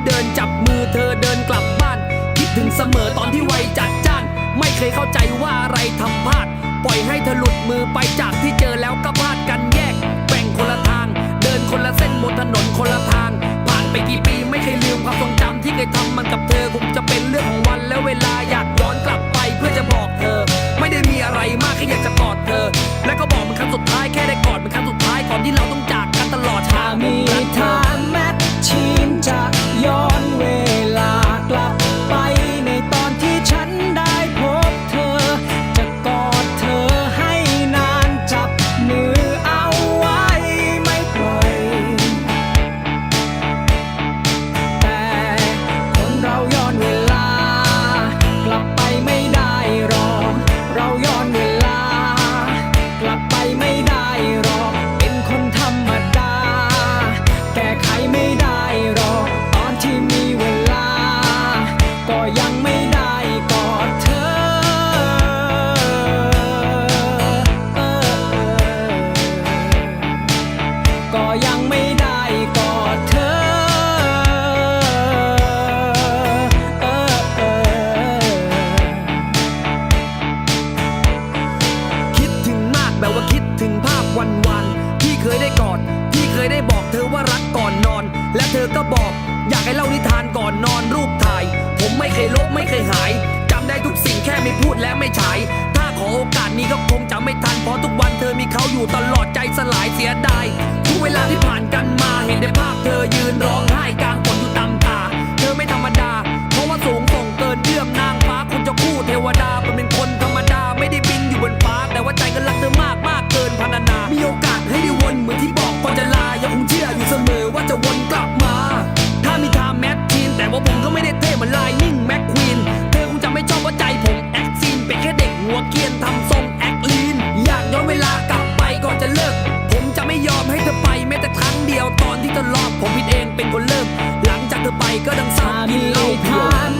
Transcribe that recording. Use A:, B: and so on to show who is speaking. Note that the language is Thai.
A: ที่เดินจับมือเธอเดินกลับบ้าน คิดถึงเสมอตอนที่วัยจัดจ้าน ไม่เคยเข้าใจว่าอะไรทำพลาด ปล่อยให้เธอหลุดมือไปจาก็ยังไม่ได้กอดเธอเออ
B: เออคิด
A: ถึงมากแบบว่าคิดถึงภาพวันๆที่เคยได้กอดที่เคยได้บอกเธอว่ารักก่อนนอน และเธอก็บอก อยากให้เล่านิทานก่อนนอนรูปถ่าย ผมไม่เคยลบไม่เคยหายจำได้ทุกสิ่งแค่ไม่พูดและไม่ฉาย ถ้าขอโอกาสนี้ก็คงจะไม่ทันเพราะทุกวันเธอมีเขาอยู่ตลอดใจสลายเสียดาย เวลาที่ผ่านกันมาเห็นได้ภาพเธอยืนร้องไห้กัน ป็นคนเริ่ม หลังจากเธอไปก็ดังเากินเหล้าผิว